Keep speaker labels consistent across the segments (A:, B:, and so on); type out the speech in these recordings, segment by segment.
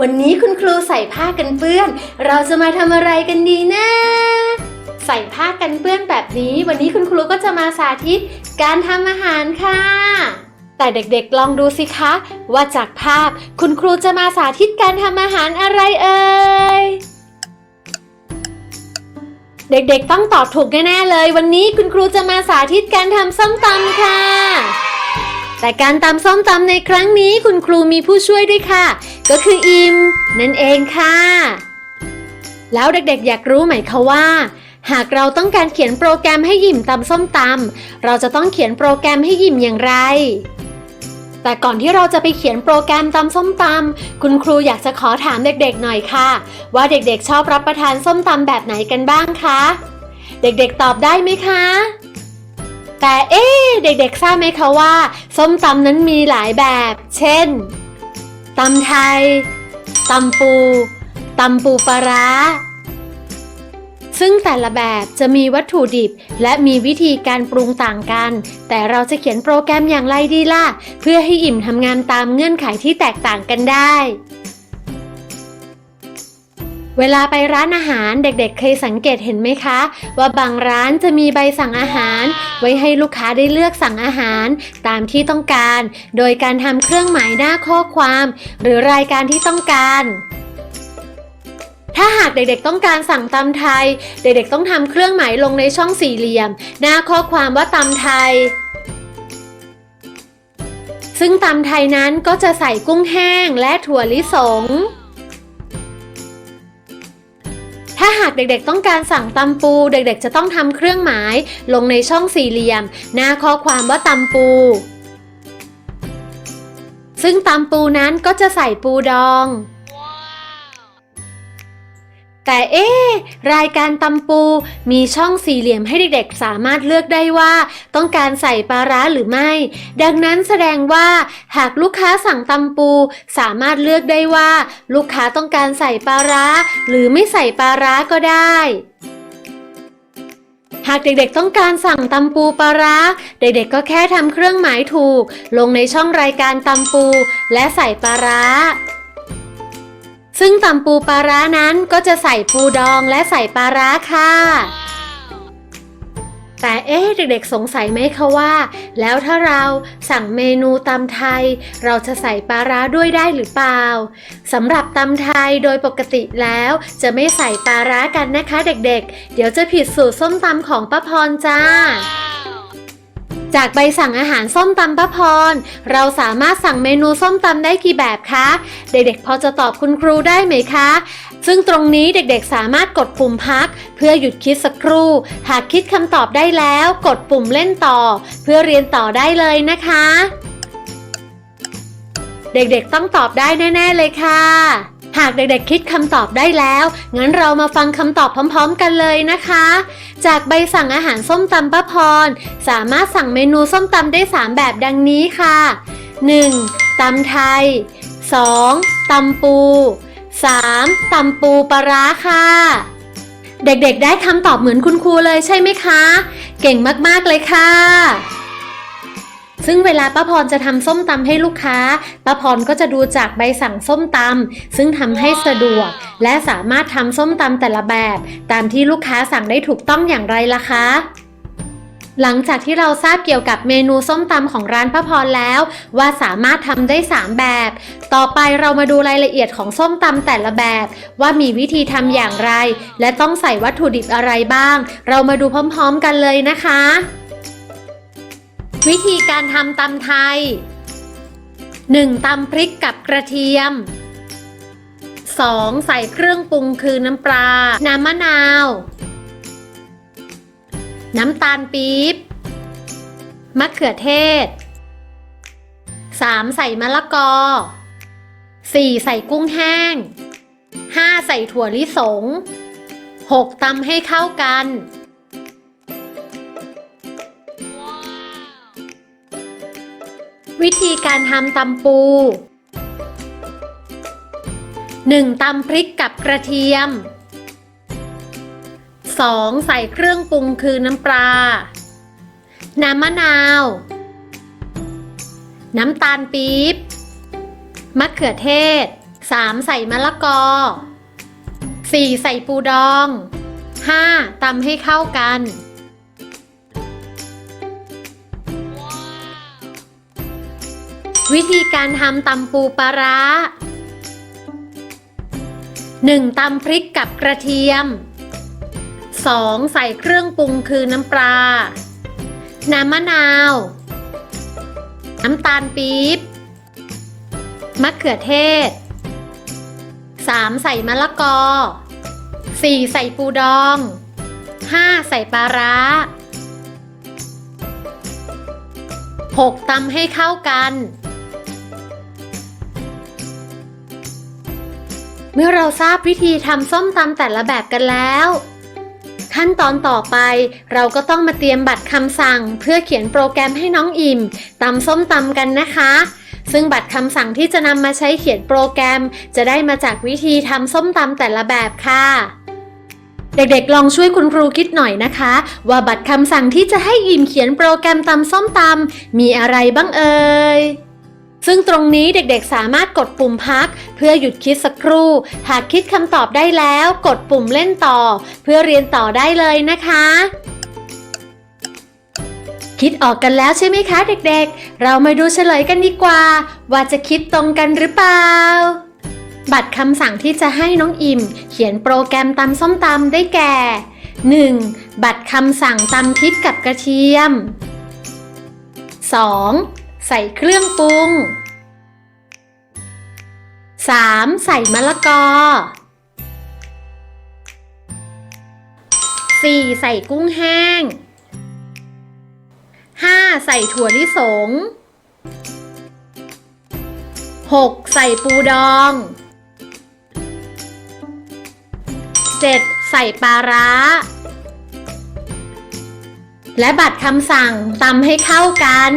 A: วันนี้คุณครูใส่ผ้ากันเปื้อน เราจะมาทำอะไรกันดีนะ ใส่ผ้ากันเปื้อนแบบนี้ วันนี้คุณครูก็จะมาสาธิตการทำอาหารค่ะ แต่เด็กๆลองดูสิคะ ว่าจากภาพคุณครูจะมาสาธิตการทำอาหารอะไรเอ่ยเด็กๆต้องตอบถูกแน่ๆเลย วันนี้คุณครูจะมาสาธิตการทำส้มตำค่ะ แต่การตำส้มตำในครั้งนี้คุณครูมีผู้ช่วยด้วยค่ะ ก็คืออิมนั่นเองค่ะ แล้วเด็กๆ อยากรู้ไหมคะว่า หากเราต้องการเขียนโปรแกรมให้ยิมตำส้มตำเราจะต้องเขียนโปรแกรมให้ยิมอย่างไร แต่ก่อนที่เราจะไปเขียนโปรแกรมตำส้มตำคุณครูอยากจะขอถามเด็กๆหน่อยค่ะ ว่าเด็กๆชอบรับประทานส้มตำแบบไหนกันบ้างคะเด็กๆตอบได้ไหมคะ แต่เอ๊เด็กๆทราบไหมคะว่า ส้มตำนั้นมีหลายแบบ เช่นตำไทยตำปูตำปูปลาร้าซึ่งแต่ละแบบจะมีวัตถุดิบ และมีวิธีการปรุงต่างกัน แต่เราจะเขียนโปรแกรมอย่างไรดีล่ะ เพื่อให้อิ่มทำงานตามเงื่อนไขที่แตกต่างกันได้ เวลาไปร้านอาหารเด็กๆ เคยสังเกตเห็นไหมคะ ว่าบางร้านจะมีใบสั่งอาหาร ไว้ให้ลูกค้าได้เลือกสั่งอาหาร ตามที่ต้องการ โดยการทำเครื่องหมายหน้าข้อความ หรือรายการที่ต้องการ ถ้าหากเด็กๆต้องการสั่งตำไทย เด็กๆต้องทำเครื่องหมายลงในช่องสี่เหลี่ยม หน้าข้อความว่าตำไทย ซึ่งตำไทยนั้นก็จะใส่กุ้งแห้งและถั่วลิสง หากเด็กๆ ต้องการสั่งตำปู เด็กๆ จะต้องทำเครื่องหมาย ลงในช่องสี่เหลี่ยม หน้าข้อความว่าตำปู ซึ่งตำปูนั้นก็จะใส่ปูดอง แต่เอ๊รายการตำปู มีช่องสี่เหลี่ยมให้เด็กๆ สามารถเลือกได้ว่า ต้องการใส่ปลาร้าหรือไม่ ดังนั้นแสดงว่า หากลูกค้าสั่งตำปู สามารถเลือกได้ว่า ลูกค้าต้องการใส่ปลาร้า หรือไม่ใส่ปลาร้าก็ได้ หากเด็กๆต้องการสั่งตำปูปลาร้า เด็กๆก็แค่ทำเครื่องหมายถูก ลงในช่องรายการตำปู และใส่ปลาร้า ซึ่งตำปูปลาร้านั้นก็จะใส่ปูดองและใส่ปลาร้าค่ะ แต่เอ๊ะเด็กๆสงสัยไหมคะว่า แล้วถ้าเราสั่งเมนูตำไทย เราจะใส่ปลาร้าด้วยได้หรือเปล่าสำหรับตำไทยโดยปกติแล้วจะไม่ใส่ปลาร้ากันนะคะ เด็กๆ เดี๋ยวจะผิดสูตรส้มตำของป้าพรจ้า จากใบสั่งอาหารส้มตำป้าพร เราสามารถสั่งเมนูส้มตำได้กี่แบบคะ เด็กๆ พอจะตอบคุณครูได้ไหมคะ ซึ่งตรงนี้เด็กๆ สามารถกดปุ่มพัก เพื่อหยุดคิดสักครู่ หากคิดคำตอบได้แล้ว กดปุ่มเล่นต่อ เพื่อเรียนต่อได้เลยนะคะ เด็กๆ ต้องตอบได้แน่ ๆ เลยค่ะ หากเด็กๆคิดคำตอบได้แล้ว งั้นเรามาฟังคำตอบพร้อม ๆ กันเลยนะคะ จากใบสั่งอาหารส้มตำป้าพร สามารถสั่งเมนูส้มตำได้ 3 แบบดังนี้ค่ะ 1. ตำไทย 2. ตำปู 3. ตำปูปลาร้าค่ะ เด็กๆได้คำตอบเหมือนคุณครูเลยใช่ไหมคะ เก่งมากๆเลยค่ะ ซึ่งเวลาป้าพรจะทำส้มตำให้ลูกค้าป้าพรก็จะดูจากใบสั่งส้มตำซึ่งทำให้สะดวก และสามารถทำส้มตำแต่ละแบบ ตามที่ลูกค้าสั่งได้ถูกต้องอย่างไรล่ะคะหลังจากที่เราทราบเกี่ยวกับเมนูส้มตำของร้านป้าพรแล้ว ว่าสามารถทำได้ 3 แบบ ต่อไปเรามาดูรายละเอียดของส้มตำแต่ละแบบ ว่ามีวิธีทำอย่างไร และต้องใส่วัตถุดิบอะไรบ้าง เรามาดูพร้อมๆกันเลยนะคะ วิธีการทำตำไทย 1. ตำพริกกับกระเทียม 2. ใส่เครื่องปรุงคือน้ำปลา น้ำมะนาว น้ำตาลปี๊บ มะเขือเทศ 3. ใส่มะละกอ 4. ใส่กุ้งแห้ง 5. ใส่ถั่วลิสง 6. ตำให้เข้ากัน วิธีการทำตำปู 1. ตำพริกกับกระเทียม 2. ใส่เครื่องปรุงคือน้ำปลา น้ำมะนาว น้ำตาลปี๊บ มะเขือเทศ 3. ใส่มะละกอ 4. ใส่ปูดอง 5. ตำให้เข้ากัน วิธีการทำตำปูปลาร้า 1. ตำพริกกับกระเทียม 2. ใส่เครื่องปรุงคือน้ำปลา น้ำมะนาว น้ำตาลปี๊บ มะเขือเทศ 3. ใส่มะละกอ 4. ใส่ปูดอง 5. ใส่ปลาร้า 6. ตำให้เข้ากัน เมื่อเราทราบวิธีทำส้มตำแต่ละแบบกันแล้ว ขั้นตอนต่อไปเราก็ต้องมาเตรียมบัตรคำสั่ง เพื่อเขียนโปรแกรมให้น้องอิ่มตำส้มตำกันนะคะ ซึ่งบัตรคำสั่งที่จะนำมาใช้เขียนโปรแกรม จะได้มาจากวิธีทำส้มตำแต่ละแบบค่ะเด็กๆ ลองช่วยคุณครูคิดหน่อยนะคะ ว่าบัตรคำสั่งที่จะให้อิ่มเขียนโปรแกรมตำส้มตำมีอะไรบ้างเอ่ย ซึ่งตรงนี้เด็กๆสามารถกดปุ่มพัก เพื่อหยุดคิดสักครู่ หากคิดคำตอบได้แล้วกดปุ่มเล่นต่อ เพื่อเรียนต่อได้เลยนะคะ คิดออกกันแล้วใช่ไหมคะเด็กๆ เรามาดูเฉลยกันดีกว่า ว่าจะคิดตรงกันหรือเปล่า บัตรคำสั่งที่จะให้น้องอิมเขียนโปรแกรมตำส้มตำได้แก่ 1. บัตรคำสั่งตำพริกกับกระเทียม 2. ใส่เครื่องปรุง 3. ใส่มะละกอ 4. ใส่กุ้งแห้ง 5. ใส่ถั่วลิสง 6. ใส่ปูดอง 7. ใส่ปลาร้า และบัตรคำสั่งตำให้เข้ากัน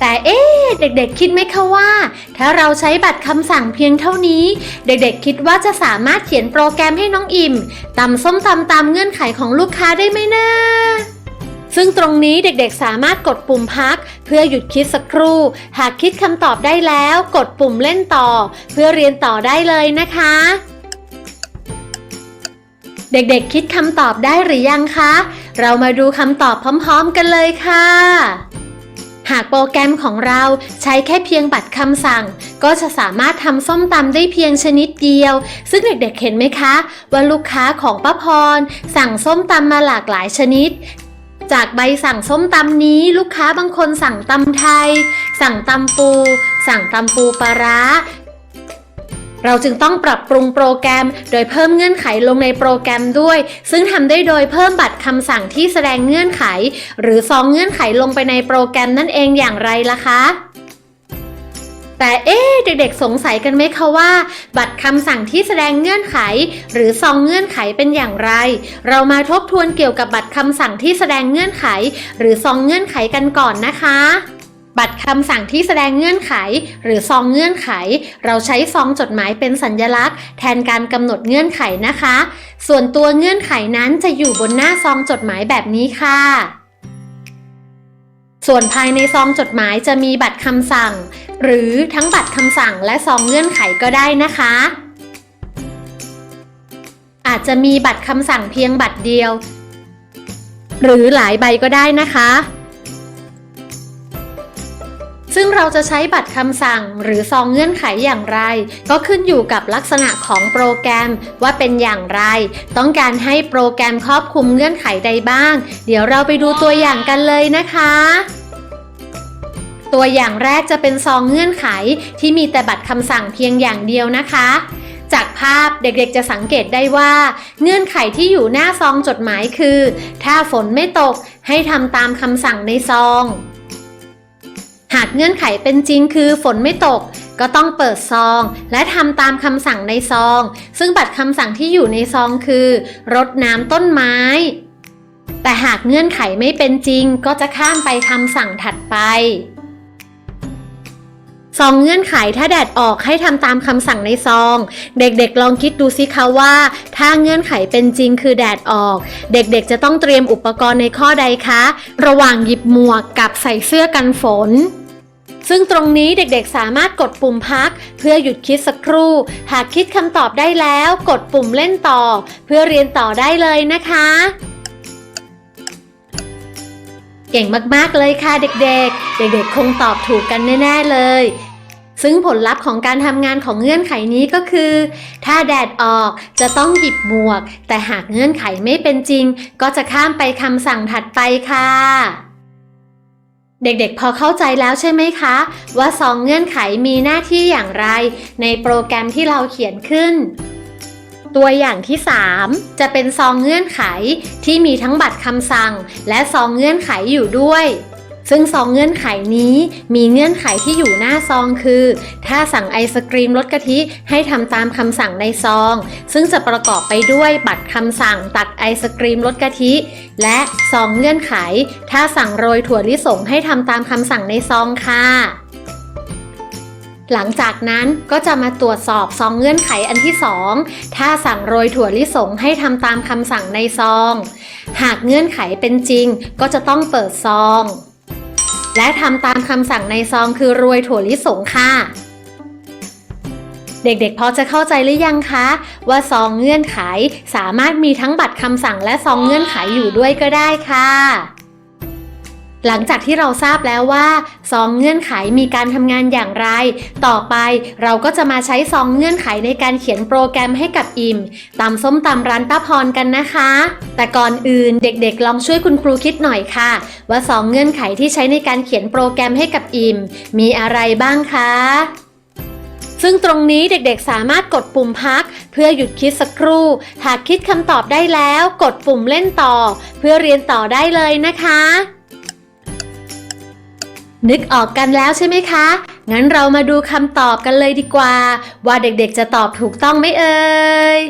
A: แต่เอ๊ะเด็กๆคิดไหมคะว่า ถ้าเราใช้บัตรคำสั่งเพียงเท่านี้ เด็กๆคิดว่าจะสามารถเขียนโปรแกรมให้น้องอิมตำส้มตำตามเงื่อนไขของลูกค้าได้ไหมนะซึ่งตรงนี้เด็กๆสามารถกดปุ่มพัก เพื่อหยุดคิดสักครู่ หากคิดคำตอบได้แล้ว กดปุ่มเล่นต่อ เพื่อเรียนต่อได้เลยนะคะ เด็กๆคิดคำตอบได้หรือยังคะ เรามาดูคำตอบพร้อมๆกันเลยค่ะ หากโปรแกรมของเราใช้แค่เพียงบัตรคำสั่ง ก็จะสามารถทำส้มตำได้เพียงชนิดเดียว ซึ่งเด็กๆเห็นไหมคะ ว่าลูกค้าของป้าพร สั่งส้มตำมาหลากหลายชนิด จากใบสั่งส้มตำนี้ลูกค้าบางคนสั่งตำไทย สั่งตำปู สั่งตำปูปลาร้า เราจึงต้องปรับปรุงโปรแกรม โดยเพิ่มเงื่อนไขลงในโปรแกรมด้วย ซึ่งทำได้โดยเพิ่มบัตรคำสั่งที่แสดงเงื่อนไข หรือซองเงื่อนไขลงไปในโปรแกรมนั่นเองอย่างไรล่ะคะแต่เอ๊ะเด็กๆ สงสัยกันไหมคะว่า บัตรคำสั่งที่แสดงเงื่อนไข หรือซองเงื่อนไขเป็นอย่างไร เรามาทบทวนเกี่ยวกับบัตรคำสั่งที่แสดงเงื่อนไข หรือซองเงื่อนไขกันก่อนนะคะ บัตรคำสั่งที่แสดงเงื่อนไข หรือซองเงื่อนไข เราใช้ซองจดหมายเป็นสัญลักษณ์ แทนการกำหนดเงื่อนไขนะคะ ส่วนตัวเงื่อนไขนั้นจะอยู่บนหน้าซองจดหมายแบบนี้ค่ะส่วนภายในซองจดหมายจะมีบัตรคำสั่ง หรือทั้งบัตรคำสั่งและซองเงื่อนไขก็ได้นะคะ อาจจะมีบัตรคำสั่งเพียงบัตรเดียว หรือหลายใบก็ได้นะคะ ซึ่งเราจะใช้บัตรคำสั่งหรือซองเงื่อนไขอย่างไร ก็ขึ้นอยู่กับลักษณะของโปรแกรมว่าเป็นอย่างไร ต้องการให้โปรแกรมครอบคลุมเงื่อนไขใดบ้าง เดี๋ยวเราไปดูตัวอย่างกันเลยนะคะตัวอย่างแรกจะเป็นซองเงื่อนไขที่มีแต่บัตรคำสั่งเพียงอย่างเดียวนะคะ จากภาพเด็กๆจะสังเกตได้ว่า เงื่อนไขที่อยู่หน้าซองจดหมายคือ ถ้าฝนไม่ตกให้ทำตามคำสั่งในซอง หากเงื่อนไขเป็นจริงคือฝนไม่ตก ก็ต้องเปิดซอง และทำตามคำสั่งในซอง ซึ่งบัตรคำสั่งที่อยู่ในซองคือรดน้ำต้นไม้ แต่หากเงื่อนไขไม่เป็นจริง ก็จะข้ามไปคำสั่งถัดไปซองเงื่อนไขถ้าแดดออกให้ทำตามคำสั่งในซอง เด็กๆลองคิดดูสิคะว่า ถ้าเงื่อนไขเป็นจริงคือแดดออก เด็กๆจะต้องเตรียมอุปกรณ์ในข้อใดคะ ระหว่างหยิบหมวกกับใส่เสื้อกันฝน ซึ่งตรงนี้เด็กๆสามารถกดปุ่มพัก เพื่อหยุดคิดสักครู่ หากคิดคำตอบได้แล้วกดปุ่มเล่นต่อ เพื่อเรียนต่อได้เลยนะคะ เก่งมากๆเลยค่ะเด็กๆ เด็กๆ คงตอบถูกกันแน่ๆเลยซึ่งผลลัพธ์ของการทำงานของเงื่อนไขนี้ก็คือ ถ้าแดดออกจะต้องหยิบหมวก แต่หากเงื่อนไขไม่เป็นจริง ก็จะข้ามไปคำสั่งถัดไปค่ะ เด็กๆ พอเข้าใจแล้วใช่ไหมคะ ว่าซองเงื่อนไขมีหน้าที่อย่างไร ในโปรแกรมที่เราเขียนขึ้น ตัวอย่างที่ 3 จะเป็นซองเงื่อนไขที่มีทั้งบัตรคำสั่ง และซองเงื่อนไขอยู่ด้วย ซึ่งซองเงื่อนไขนี้มีเงื่อนไขที่อยู่หน้าซองคือ ถ้าสั่งไอศกรีมรสกะทิให้ทำตามคำสั่งในซอง ซึ่งจะประกอบไปด้วยบัตรคำสั่งตักไอศกรีมรสกะทิ และซองเงื่อนไข ถ้าสั่งโรยถั่วลิสงให้ทำตามคำสั่งในซองค่ะหลังจากนั้นก็จะมาตรวจสอบซองเงื่อนไขอันที่ 2 ถ้าสั่งโรยถั่วลิสงให้ทำตามคำสั่งในซอง หากเงื่อนไขเป็นจริงก็จะต้องเปิดซอง และทำตามคำสั่งในซองคือรวยถั่วลิสงค่ะ เด็กๆ พอจะเข้าใจหรือยังคะ ว่าซองเงื่อนไขสามารถมีทั้งบัตรคำสั่งและซองเงื่อนไขอยู่ด้วยก็ได้ค่ะ หลังจากที่เราทราบแล้วว่าซองเงื่อนไขมีการทำงานอย่างไร ต่อไปเราก็จะมาใช้ซองเงื่อนไขในการเขียนโปรแกรมให้กับอิมตำส้มตำร้านป้าพรกันนะคะ แต่ก่อนอื่นเด็กๆ ลองช่วยคุณครูคิดหน่อยค่ะ ว่าซองเงื่อนไขที่ใช้ในการเขียนโปรแกรมให้กับอิมมีอะไรบ้างคะซึ่งตรงนี้เด็กๆ สามารถกดปุ่มพัก เพื่อหยุดคิดสักครู่ หากคิดคำตอบได้แล้ว กดปุ่มเล่นต่อ เพื่อเรียนต่อได้เลยนะคะ นึกออกกันแล้วใช่ไหมคะ งั้นเรามาดูคำตอบกันเลยดีกว่า ว่าเด็กๆจะตอบถูกต้องไหมเอ่ย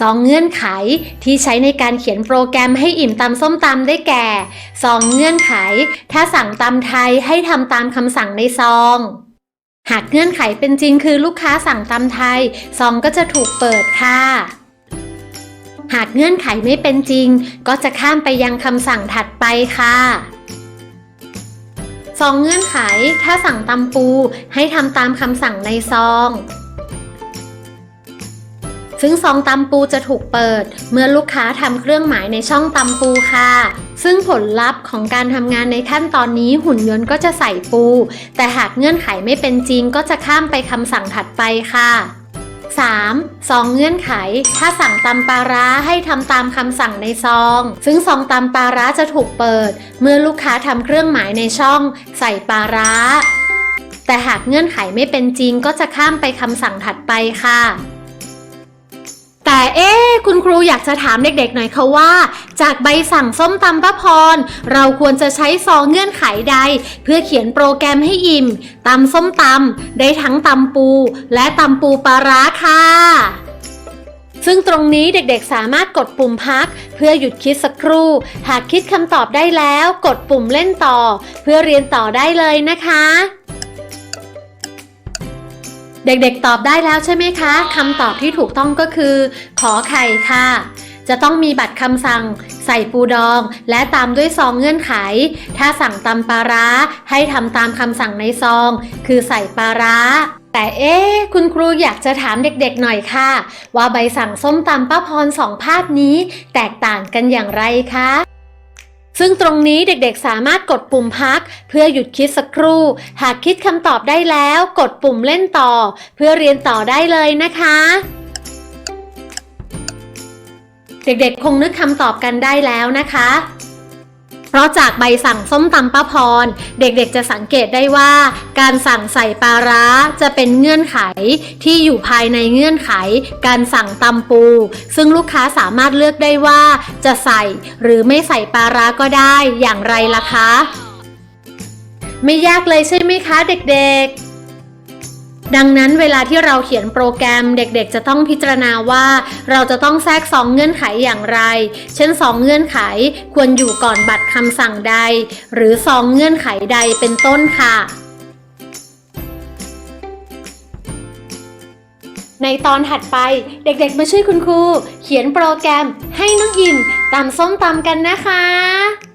A: สองเงื่อนไขที่ใช้ในการเขียนโปรแกรมให้อิ่มตำส้มตำได้แก่สองเงื่อนไข ถ้าสั่งตำไทยให้ทำตามคำสั่งในซอง หากเงื่อนไขเป็นจริงคือลูกค้าสั่งตำไทย ซองก็จะถูกเปิดค่ะ หากเงื่อนไขไม่เป็นจริง ก็จะข้ามไปยังคำสั่งถัดไปค่ะ ซองเงื่อนไข ถ้าสั่งตำปู ให้ทำตามคำสั่งในซอง ซึ่งซองตำปูจะถูกเปิด เมื่อลูกค้าทำเครื่องหมายในช่องตำปูค่ะ ซึ่งผลลัพธ์ของการทำงานในขั้นตอนนี้หุ่นยนต์ก็จะใส่ปู แต่หากเงื่อนไขไม่เป็นจริงก็จะข้ามไปคำสั่งถัดไปค่ะ 3. ซองเงื่อนไข ถ้าสั่งตำปลาร้าให้ทำตามคำสั่งในซอง ซึ่งซองตำปลาร้าจะถูกเปิด เมื่อลูกค้าทำเครื่องหมายในช่องใส่ปลาร้า แต่หากเงื่อนไขไม่เป็นจริงก็จะข้ามไปคำสั่งถัดไปค่ะ แต่เอ๊คุณครูอยากจะถามเด็กๆหน่อยค่ะว่า จากใบสั่งส้มตำป้าพร เราควรจะใช้ซองเงื่อนไขใด เพื่อเขียนโปรแกรมให้อิ่มตำส้มตำได้ทั้งตำปู และตำปูปลาร้าค่ะซึ่งตรงนี้เด็กๆสามารถกดปุ่มพัก เพื่อหยุดคิดสักครู่ หากคิดคำตอบได้แล้ว กดปุ่มเล่นต่อ เพื่อเรียนต่อได้เลยนะคะ เด็กๆตอบได้แล้วใช่ไหมคะคำตอบที่ถูกต้องก็คือ ขอไข่ค่ะ จะต้องมีบัตรคำสั่ง ใส่ปูดอง และตามด้วยซองเงื่อนไข ถ้าสั่งตำปลาร้าให้ทำตามคำสั่งในซอง คือใส่ปลาร้าแต่เอ๊คุณครูอยากจะถามเด็กๆหน่อยค่ะ ว่าใบสั่งส้มตำป้าพรสองภาพนี้ แตกต่างกันอย่างไรคะ ซึ่งตรงนี้เด็กๆสามารถกดปุ่มพัก เพื่อหยุดคิดสักครู่ หากคิดคำตอบได้แล้วกดปุ่มเล่นต่อ เพื่อเรียนต่อได้เลยนะคะ เด็กๆคงนึกคำตอบกันได้แล้วนะคะ เพราะจากใบสั่งส้มตำป้าพร เด็กๆจะสังเกตได้ว่า การสั่งใส่ปลาร้าจะเป็นเงื่อนไขที่อยู่ภายในเงื่อนไข การสั่งตำปู ซึ่งลูกค้าสามารถเลือกได้ว่า จะใส่หรือไม่ใส่ปลาร้าก็ได้อย่างไรล่ะคะ ไม่ยากเลยใช่ไหมคะเด็กๆ ดังนั้นเวลาที่เราเขียนโปรแกรมเด็กๆ จะต้องพิจารณาว่า เราจะต้องแทรกสองเงื่อนไขอย่างไร เช่นสองเงื่อนไขควรอยู่ก่อนบัตรคำสั่งใด หรือสองเงื่อนไขใดเป็นต้นค่ะ ในตอนถัดไปเด็กๆ มาช่วยคุณครู เขียนโปรแกรมให้น้องอิมตำส้มตำกันนะคะ